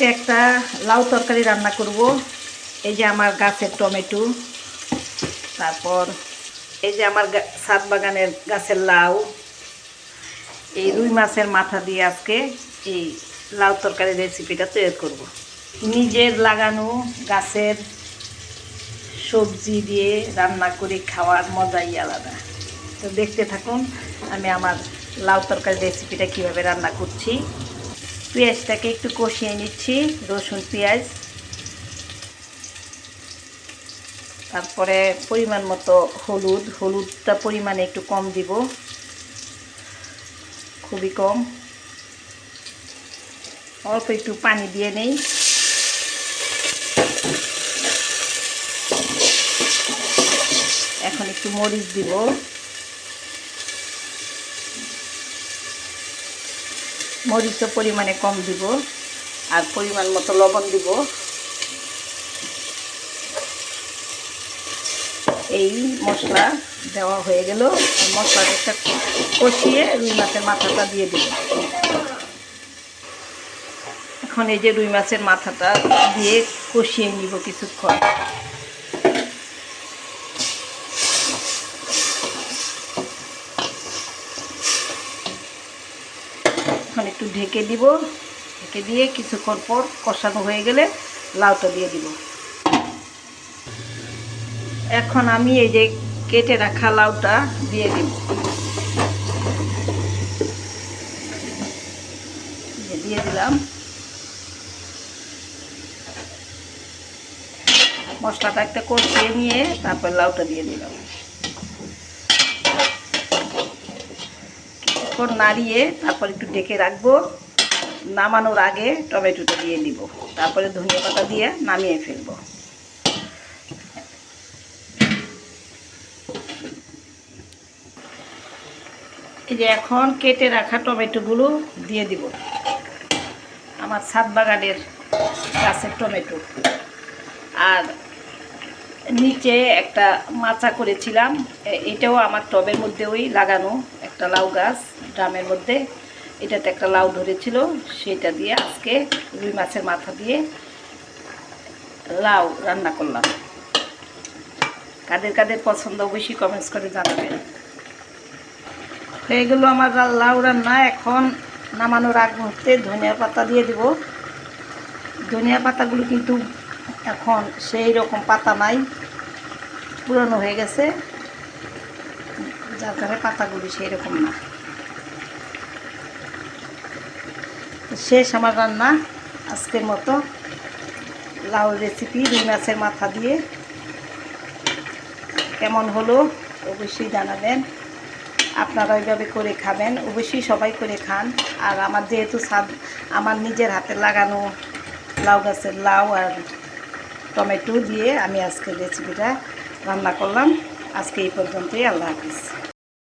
আজকে একটা লাউ তরকারি রান্না করব। এই যে আমার গাছের টমেটো, তারপর এই যে আমার ছাদ বাগানের গাছের লাউ। এই রুই মাছের মাথা দিয়ে আজকে এই লাউ তরকারি রেসিপিটা তৈরি করব। নিজের লাগানো গাছের সবজি দিয়ে রান্না করে খাওয়ার মজাই আলাদা। তো দেখতে থাকুন আমি আমার লাউ তরকারি রেসিপিটা কীভাবে রান্না করছি। পেঁয়াজটাকে একটু কষিয়ে নিচ্ছি, রসুন, পেঁয়াজ। তারপরে পরিমাণ মতো হলুদ, হলুদটা পরিমাণে একটু কম দিব। খুবই কম। অল্প একটু পানি দিয়ে নেই। এখন একটু মরিচ দিব। মরিচও পরিমাণে কম দিব আর পরিমাণ মতো লবণ দিব। এই মশলা দেওয়া হয়ে গেল। মশলাটা কষিয়ে রুই মাছের মাথাটা দিয়ে দিব। এখন এই যে রুই মাছের মাথাটা দিয়ে কষিয়ে নিব কিছুক্ষণ। একটু ঢেকে দিব। ঢেকে দিয়ে কিছুক্ষণ পর কষানো হয়ে গেলে লাউটা দিয়ে দিব। এখন আমি এই যে কেটে রাখা লাউটা দিয়ে দিব। দিয়ে দিলাম। মশলাটা একটা কষিয়ে নিয়ে তারপর লাউটা দিয়ে দিলাম। কিছুক্ষণ নাড়িয়ে তারপর একটু ডেকে রাখব। নামানোর আগে টমেটোটা দিয়ে দিব। তারপরে ধনিয়া পাতা দিয়ে নামিয়ে ফেলব। এই যে এখন কেটে রাখা টমেটোগুলো দিয়ে দিব। আমার ছাদ বাগানের গাছের টমেটো। আর নিচে একটা মাচা করেছিলাম। এটাও আমার টবের মধ্যে ওই লাগানো একটা লাউ গাছ। ড্রামের মধ্যে। এটাতে একটা লাউ ধরেছিল, সেটা দিয়ে আজকে রুই মাছের মাথা দিয়ে লাউ রান্না করলাম। কাদের কাদের পছন্দ অবশ্যই কমেন্টস করে জানাবেন। হয়ে গেলো আমার লাউ রান্না। এখন নামানোর আগ মুহূর্তে ধনিয়া পাতা দিয়ে দিব। ধনিয়া পাতাগুলো কিন্তু এখন সেই রকম পাতা নাই, পুরনো হয়ে গেছে। যার কারণে পাতাগুলি সেই রকম না তো শেষ আমার রান্না আজকের মতো। লাউ রেসিপি রুই মাছের মাথা দিয়ে। কেমন হলো অবশ্যই জানাবেন। আপনারা ওইভাবে করে খাবেন, অবশ্যই সবাই করে খান। আর আমার যেহেতু স্বাদ, আমার নিজের হাতে লাগানো লাউ গাছের লাউ আর টমেটো দিয়ে আমি আজকে রেসিপিটা রান্না করলাম। আজকে এই পর্যন্তই, আল্লাহ হাফিজ।